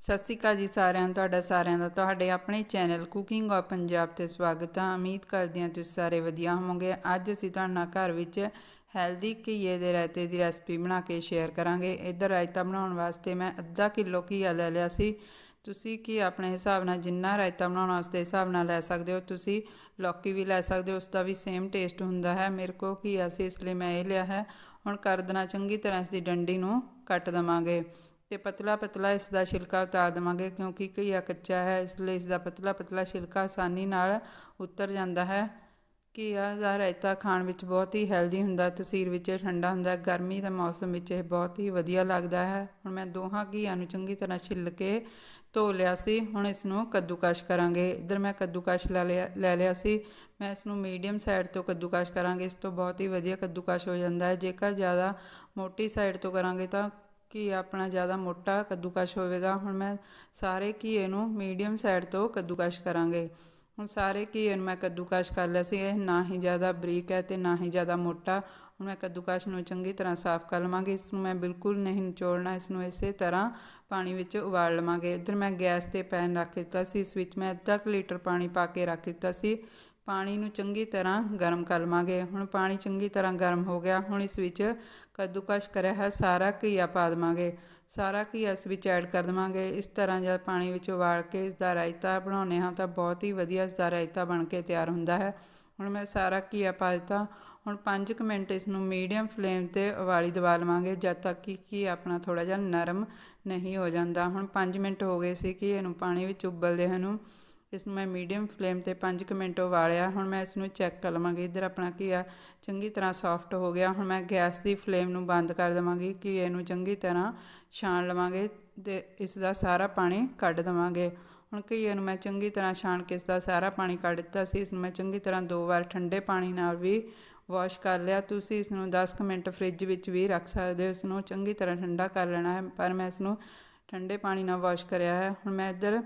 ਸਤਿ ਸ਼੍ਰੀ ਅਕਾਲ ਜੀ ਸਾਰਿਆਂ ਨੂੰ, ਤੁਹਾਡਾ ਸਾਰਿਆਂ ਦਾ, ਤੁਹਾਡੇ ਆਪਣੇ ਚੈਨਲ ਕੁਕਿੰਗ ਆਫ ਪੰਜਾਬ ਤੇ ਸਵਾਗਤ ਹੈ ਉਮੀਦ ਕਰਦੀ ਹਾਂ ਤੁਸੀਂ ਸਾਰੇ ਵਧੀਆ ਹੋਵੋਗੇ। ਅੱਜ ਅਸੀਂ ਤੁਹਾਡੇ ਨਾਲ ਘਰ ਵਿੱਚ ਹੈਲਦੀ ਘੀਏ ਦੇ ਰਾਇਤੇ ਦੀ ਰੈਸਪੀ ਬਣਾ ਕੇ ਸ਼ੇਅਰ ਕਰਾਂਗੇ। ਇੱਧਰ ਰਾਇਤਾ ਬਣਾਉਣ ਵਾਸਤੇ ਮੈਂ ਅੱਧਾ ਕਿਲੋ ਘੀਆ ਲੈ ਲਿਆ ਸੀ। ਤੁਸੀਂ ਕੀ ਆਪਣੇ ਹਿਸਾਬ ਨਾਲ ਜਿੰਨਾ ਰਾਇਤਾ ਬਣਾਉਣਾ ਉਸ ਦੇ ਹਿਸਾਬ ਨਾਲ ਲੈ ਸਕਦੇ ਹੋ? ਤੁਸੀਂ ਲੌਕੀ ਵੀ ਲੈ ਸਕਦੇ ਹੋ, ਉਸ ਦਾ ਵੀ ਸੇਮ ਟੇਸਟ ਹੁੰਦਾ ਹੈ। ਮੇਰੇ ਕੋਲ ਘੀਆ ਸੀ, ਇਸ ਲਈ ਮੈਂ ਇਹ ਲਿਆ ਹੈ। ਹੁਣ ਕਰ ਦੇਣਾ, ਚੰਗੀ ਤਰ੍ਹਾਂ ਇਸ ਦੀ ਡੰਡੀ ਨੂੰ ਕੱਟ ਦਵਾਂਗੇ। ਤੇ ਪਤਲਾ ਪਤਲਾ ਇਸ ਦਾ ਛਿਲਕਾ ਉਤਾਰ ਦੇਵਾਂਗੇ ਕਿਉਂਕਿ ਘੀਆ ਕੱਚਾ ਹੈ, ਇਸ ਲਈ ਇਸ ਦਾ ਪਤਲਾ ਪਤਲਾ ਛਿਲਕਾ ਆਸਾਨੀ ਨਾਲ ਉਤਰ ਜਾਂਦਾ ਹੈ। ਘੀਆ ਦਾ ਰਾਇਤਾ ਖਾਣ ਵਿੱਚ ਬਹੁਤ ਹੀ ਹੈਲਦੀ ਹੁੰਦਾ, ਤਸੀਰ ਵਿੱਚ ਠੰਡਾ ਹੁੰਦਾ, ਗਰਮੀ ਦਾ ਮੌਸਮ ਵਿੱਚ ਇਹ ਬਹੁਤ ਹੀ ਵਧੀਆ ਲੱਗਦਾ ਹੈ। ਹੁਣ ਮੈਂ ਦੋਹਾਂ ਘੀਆ ਨੂੰ ਚੰਗੀ ਤਰ੍ਹਾਂ ਛਿੱਲ ਕੇ ਧੋ ਲਿਆ ਸੀ, ਹੁਣ ਇਸ ਨੂੰ ਕੱਦੂਕਸ਼ ਕਰਾਂਗੇ। ਇਧਰ ਮੈਂ ਕੱਦੂਕਸ਼ ਲੈ ਲਿਆ ਲੈ ਲਿਆ ਸੀ, ਮੈਂ ਇਸ ਨੂੰ ਮੀਡੀਅਮ ਸਾਈਡ ਤੋਂ ਕੱਦੂਕਸ਼ ਕਰਾਂਗੇ, ਇਸ ਤੋਂ ਬਹੁਤ ਹੀ ਵਧੀਆ ਕੱਦੂਕਸ਼ ਹੋ ਜਾਂਦਾ ਹੈ। ਜੇਕਰ ਜ਼ਿਆਦਾ ਮੋਟੀ ਸਾਈਡ ਤੋਂ ਕਰਾਂਗੇ ਤਾਂ ਘੀਆ ਆਪਣਾ ਜ਼ਿਆਦਾ ਮੋਟਾ ਕੱਦੂਕਸ਼ ਹੋਵੇਗਾ। ਹੁਣ ਮੈਂ ਸਾਰੇ ਘੀਏ ਨੂੰ ਮੀਡੀਅਮ ਸਾਈਡ ਤੋਂ ਕੱਦੂਕਸ਼ ਕਰਾਂਗੇ। ਹੁਣ ਸਾਰੇ ਘੀਏ ਨੂੰ ਮੈਂ ਕੱਦੂਕਸ਼ ਕਰ ਲਿਆ ਸੀ। ਇਹ ਨਾ ਹੀ ਜ਼ਿਆਦਾ ਬਰੀਕ ਹੈ ਤੇ ਨਾ ਹੀ ਜ਼ਿਆਦਾ ਮੋਟਾ। ਹੁਣ ਮੈਂ ਕੱਦੂਕਸ਼ ਨੂੰ ਚੰਗੀ ਤਰ੍ਹਾਂ ਸਾਫ਼ ਕਰ ਲਵਾਂਗੀ। ਇਸ ਨੂੰ ਮੈਂ ਬਿਲਕੁਲ ਨਹੀਂ ਨਿਚੋੜਨਾ। ਇਸ ਨੂੰ ਇਸੇ ਤਰ੍ਹਾਂ ਪਾਣੀ ਵਿੱਚ ਉਬਾਲ ਲਵਾਂਗੇ। ਇੱਧਰ ਮੈਂ ਗੈਸ ਤੇ ਪੈਨ ਰੱਖ ਦਿੱਤਾ ਸੀ। ਇਸ ਵਿੱਚ ਮੈਂ ਅੱਧਾ ਕੁ ਲੀਟਰ ਪਾਣੀ ਪਾ ਕੇ ਰੱਖ ਦਿੱਤਾ ਸੀ। ਪਾਣੀ ਨੂੰ ਚੰਗੀ ਤਰ੍ਹਾਂ ਗਰਮ ਕਰ ਲਵਾਂਗੇ। ਹੁਣ ਪਾਣੀ ਚੰਗੀ ਤਰ੍ਹਾਂ ਗਰਮ ਹੋ ਗਿਆ। ਹੁਣ ਇਸ ਵਿੱਚ ਕੱਦੂਕਸ਼ ਕਰਿਆ ਹੈ ਸਾਰਾ ਘੀਆ ਪਾ ਦੇਵਾਂਗੇ। ਸਾਰਾ ਘੀਆ ਇਸ ਵਿੱਚ ਐਡ ਕਰ ਦੇਵਾਂਗੇ। ਇਸ ਤਰ੍ਹਾਂ ਜਦ ਪਾਣੀ ਵਿੱਚ ਉਬਾਲ ਕੇ ਇਸ ਦਾ ਰਾਇਤਾ ਬਣਾਉਂਦੇ ਹਾਂ ਤਾਂ ਬਹੁਤ ਹੀ ਵਧੀਆ ਇਸ ਦਾ ਰਾਇਤਾ ਬਣ ਕੇ ਤਿਆਰ ਹੁੰਦਾ ਹੈ। ਹੁਣ ਮੈਂ ਸਾਰਾ ਘੀਆ ਪਾ ਦਿੱਤਾ। ਹੁਣ 5 ਕੁ ਮਿੰਟ ਇਸ ਨੂੰ ਮੀਡੀਅਮ ਫਲੇਮ ਤੇ ਉਬਾਲੀ ਦਵਾ ਲਵਾਂਗੇ ਜਦ ਤੱਕ ਕਿ ਕੀ ਆਪਣਾ ਥੋੜਾ ਜਿਹਾ ਨਰਮ ਨਹੀਂ ਹੋ ਜਾਂਦਾ। ਹੁਣ 5 ਮਿੰਟ ਹੋ ਗਏ ਸੀ ਕਿ ਇਹਨੂੰ ਪਾਣੀ ਵਿੱਚ ਉਬਲਦੇ ਹਨ ਨੂੰ। ਇਸ ਨੂੰ ਮੈਂ ਮੀਡੀਅਮ ਫਲੇਮ ਤੇ 5 ਕੁ ਮਿੰਟ ਉਬਾਲਿਆ। ਹੁਣ ਮੈਂ ਇਸ ਨੂੰ ਚੈੱਕ ਕਰ ਲਵਾਂਗੀ, ਇਧਰ ਆਪਣਾ ਘੀਆ ਚੰਗੀ ਤਰ੍ਹਾਂ ਸੌਫਟ ਹੋ ਗਿਆ। ਹੁਣ ਮੈਂ ਗੈਸ ਦੀ ਫਲੇਮ ਨੂੰ ਬੰਦ ਕਰ ਦੇਵਾਂਗੀ ਘੀਏ ਨੂੰ ਚੰਗੀ ਤਰ੍ਹਾਂ ਛਾਣ ਲਵਾਂਗੇ ਤੇ ਇਸ ਦਾ ਸਾਰਾ ਪਾਣੀ ਕੱਢ ਦੇਵਾਂਗੇ। ਹੁਣ ਘੀਏ ਨੂੰ ਮੈਂ ਚੰਗੀ ਤਰ੍ਹਾਂ ਛਾਣ ਕੇ ਇਸ ਦਾ ਸਾਰਾ ਪਾਣੀ ਕੱਢ ਦਿੱਤਾ ਸੀ। ਇਸ ਨੂੰ ਮੈਂ ਚੰਗੀ ਤਰ੍ਹਾਂ ਦੋ ਵਾਰ ਠੰਡੇ ਪਾਣੀ ਨਾਲ ਵੀ ਵਾਸ਼ ਕਰ ਲਿਆ। ਤੁਸੀਂ ਇਸ ਨੂੰ 10 ਕੁ ਮਿੰਟ ਫ੍ਰਿਜ ਵਿੱਚ ਵੀ ਰੱਖ ਸਕਦੇ ਹੋ। ਇਸ ਨੂੰ ਚੰਗੀ ਤਰ੍ਹਾਂ ਠੰਡਾ ਕਰ ਲੈਣਾ ਹੈ, ਪਰ ਮੈਂ ਇਸ ਨੂੰ ਠੰਡੇ ਪਾਣੀ ਨਾਲ ਵਾਸ਼ ਕਰਿਆ ਹੈ। ਹੁਣ ਮੈਂ ਇੱਧਰ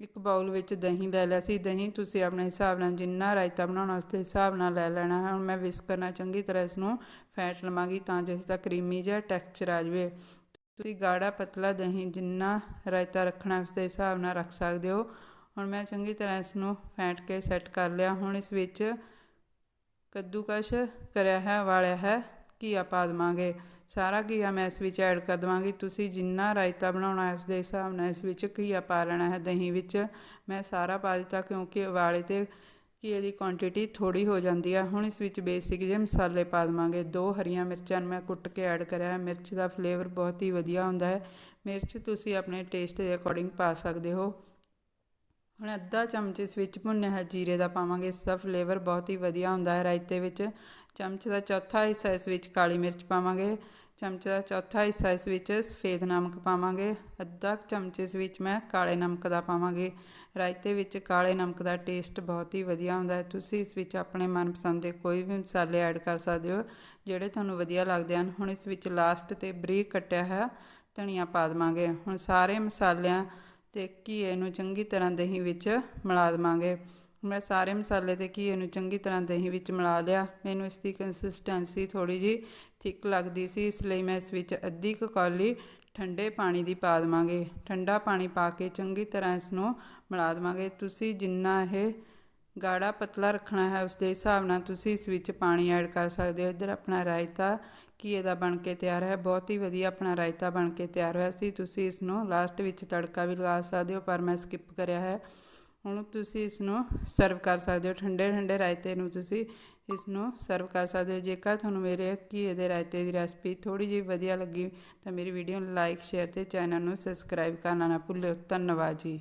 ਇੱਕ ਬਾਉਲ ਵਿੱਚ ਦਹੀਂ ਲੈ ਲਿਆ ਸੀ। ਦਹੀਂ ਤੁਸੀਂ ਆਪਣੇ ਹਿਸਾਬ ਨਾਲ ਜਿੰਨਾ ਰਾਇਤਾ ਬਣਾਉਣਾ ਉਸ ਦੇ ਹਿਸਾਬ ਨਾਲ ਲੈ ਲੈਣਾ ਹੈ। ਹੁਣ ਮੈਂ ਵਿਸਕਰ ਨਾਲ ਚੰਗੀ ਤਰ੍ਹਾਂ ਇਸ ਨੂੰ ਫੈਟ ਲਵਾਂਗੀ ਤਾਂ ਜੋ ਇਸ ਦਾ ਕਰੀਮੀ ਜਿਹਾ ਟੈਕਸਚਰ ਆ ਜਾਵੇ। ਤੁਸੀਂ ਗਾੜਾ ਪਤਲਾ ਦਹੀਂ ਜਿੰਨਾ ਰਾਇਤਾ ਰੱਖਣਾ ਉਸ ਦੇ ਹਿਸਾਬ ਨਾਲ ਰੱਖ ਸਕਦੇ ਹੋ। ਹੁਣ ਮੈਂ ਚੰਗੀ ਤਰ੍ਹਾਂ ਇਸ ਨੂੰ ਫੈਟ ਕੇ ਸੈੱਟ ਕਰ ਲਿਆ। ਹੁਣ ਇਸ ਵਿੱਚ ਕੱਦੂਕਸ਼ ਕਰਿਆ ਹੈ ਵਾਲਿਆ ਹੈ ਘੀਆ ਪਾ ਦੇਵਾਂਗੇ ਸਾਰਾ ਘੀਆ ਮੈਂ ਇਸ ਵਿੱਚ ਐਡ ਕਰ ਦਵਾਂਗੀ। ਤੁਸੀਂ ਜਿੰਨਾ ਰਾਇਤਾ ਬਣਾਉਣਾ ਹੈ, ਉਸ ਦੇ ਹਿਸਾਬ ਨਾਲ ਇਸ ਵਿੱਚ ਘੀਆ ਪਾ ਲੈਣਾ ਹੈ, ਦਹੀਂ ਵਿੱਚ। ਮੈਂ ਸਾਰਾ ਪਾ ਦਿੱਤਾ ਕਿਉਂਕਿ ਉਬਾਲੇ ਤੇ ਘੀਏ ਦੀ ਕੁਆਂਟੀਟੀ ਥੋੜੀ ਹੋ ਜਾਂਦੀ ਹੈ ਹੁਣ ਇਸ ਵਿੱਚ ਬੇਸਿਕ ਜਿਹੇ ਮਸਾਲੇ ਪਾ ਦਵਾਂਗੇ। ਦੋ ਹਰੀਆਂ ਮਿਰਚਾਂ ਨੂੰ ਮੈਂ ਕੁੱਟ ਕੇ ਐਡ ਕਰਿਆ ਹੈ। ਮਿਰਚ ਦਾ ਫਲੇਵਰ ਬਹੁਤ ਹੀ ਵਧੀਆ ਹੁੰਦਾ ਹੈ। ਮਿਰਚ ਤੁਸੀਂ ਆਪਣੇ ਟੇਸਟ ਦੇ ਅਕੋਰਡਿੰਗ ਪਾ ਸਕਦੇ ਹੋ। ਹੁਣ ਅੱਧਾ ਚਮਚ ਇਸ ਵਿੱਚ ਭੁੰਨਿਆ ਹੈ ਜੀਰੇ ਦਾ ਪਾਵਾਂਗੇ। ਇਸ ਦਾ ਫਲੇਵਰ ਬਹੁਤ ਹੀ ਵਧੀਆ ਹੁੰਦਾ ਹੈ ਰਾਇਤੇ ਵਿੱਚ। ਚਮਚ ਦਾ ਚੌਥਾ ਹਿੱਸਾ ਇਸ ਵਿੱਚ ਕਾਲੀ ਮਿਰਚ ਪਾਵਾਂਗੇ। ਚਮਚ ਦਾ ਚੌਥਾ ਹਿੱਸਾ ਇਸ ਵਿੱਚ ਸਫੇਦ ਨਮਕ ਪਾਵਾਂਗੇ। ਅੱਧਾ ਚਮਚ ਇਸ ਵਿੱਚ ਮੈਂ ਕਾਲੇ ਨਮਕ ਦਾ ਪਾਵਾਂਗੇ। ਰਾਇਤੇ ਵਿੱਚ ਕਾਲੇ ਨਮਕ ਦਾ ਟੇਸਟ ਬਹੁਤ ਹੀ ਵਧੀਆ ਹੁੰਦਾ ਹੈ। ਤੁਸੀਂ ਇਸ ਵਿੱਚ ਆਪਣੇ ਮਨਪਸੰਦ ਦੇ ਕੋਈ ਵੀ ਮਸਾਲੇ ਐਡ ਕਰ ਸਕਦੇ ਹੋ, ਜਿਹੜੇ ਤੁਹਾਨੂੰ ਵਧੀਆ ਲੱਗਦੇ ਹਨ। ਹੁਣ ਇਸ ਵਿੱਚ ਲਾਸਟ ਤੇ ਬਰੀਕ ਕੱਟਿਆ ਹੋਇਆ ਧਨੀਆ ਪਾ ਦੇਵਾਂਗੇ। ਹੁਣ ਸਾਰੇ ਮਸਾਲਿਆਂ ਤੇ ਘੀਏ ਨੂੰ ਚੰਗੀ ਤਰ੍ਹਾਂ ਦਹੀਂ ਵਿੱਚ ਮਿਲਾ ਦੇਵਾਂਗੇ। ਮੈਂ ਸਾਰੇ ਮਸਾਲੇ ਤੇ ਘੀਏ ਨੂੰ ਚੰਗੀ ਤਰ੍ਹਾਂ ਦਹੀਂ ਵਿੱਚ ਮਿਲਾ ਲਿਆ। ਮੈਨੂੰ ਇਸ ਦੀ ਕੰਸਿਸਟੈਂਸੀ ਥੋੜੀ ਜੀ ਥਿਕ ਲੱਗਦੀ ਸੀ, ਇਸ ਲਈ ਮੈਂ ਇਸ ਵਿੱਚ ਅੱਧੀ ਕੁ ਕੌਲੀ ਠੰਡੇ ਪਾਣੀ ਦੀ ਪਾ ਦੇਵਾਂਗੇ। ਠੰਡਾ ਪਾਣੀ ਪਾ ਕੇ ਚੰਗੀ ਤਰ੍ਹਾਂ ਇਸ ਨੂੰ ਮਿਲਾ ਦੇਵਾਂਗੇ। ਤੁਸੀਂ ਜਿੰਨਾ ਇਹ ਗਾੜਾ ਪਤਲਾ ਰੱਖਣਾ ਹੈ ਉਸ ਦੇ ਹਿਸਾਬ ਨਾਲ ਤੁਸੀਂ ਇਸ ਵਿੱਚ ਪਾਣੀ ਐਡ ਕਰ ਸਕਦੇ ਹੋ। ਇੱਧਰ ਆਪਣਾ ਰਾਇਤਾ ਘੀਏ ਦਾ ਬਣ ਕੇ ਤਿਆਰ ਹੈ। ਬਹੁਤ ਹੀ ਵਧੀਆ ਆਪਣਾ ਰਾਇਤਾ ਬਣ ਕੇ ਤਿਆਰ ਹੋਇਆ ਸੀ। ਤੁਸੀਂ ਇਸ ਨੂੰ ਲਾਸਟ ਵਿੱਚ ਤੜਕਾ ਵੀ ਲਗਾ ਸਕਦੇ ਹੋ, ਪਰ ਮੈਂ ਸਕਿਪ ਕਰਿਆ ਹੈ। ਹੁਣ ਤੁਸੀਂ ਇਸ ਨੂੰ ਸਰਵ ਕਰ ਸਕਦੇ ਹੋ, ਠੰਡੇ ਠੰਡੇ ਰਾਇਤੇ ਨੂੰ ਤੁਸੀਂ ਇਸ ਨੂੰ ਸਰਵ ਕਰ ਸਕਦੇ ਹੋ। ਜੇਕਰ ਤੁਹਾਨੂੰ ਮੇਰੇ ਘੀਏ ਦੇ ਰਾਇਤੇ ਦੀ ਰੈਸਪੀ ਥੋੜੀ ਜਿਹੀ ਵਧੀਆ ਲੱਗੀ, ਤਾਂ ਮੇਰੀ ਵੀਡੀਓ ਨੂੰ ਲਾਈਕ ਸ਼ੇਅਰ ਤੇ ਚੈਨਲ ਨੂੰ ਸਬਸਕ੍ਰਾਈਬ ਕਰਨਾ ਨਾ ਭੁੱਲਿਓ। ਧੰਨਵਾਦ ਜੀ।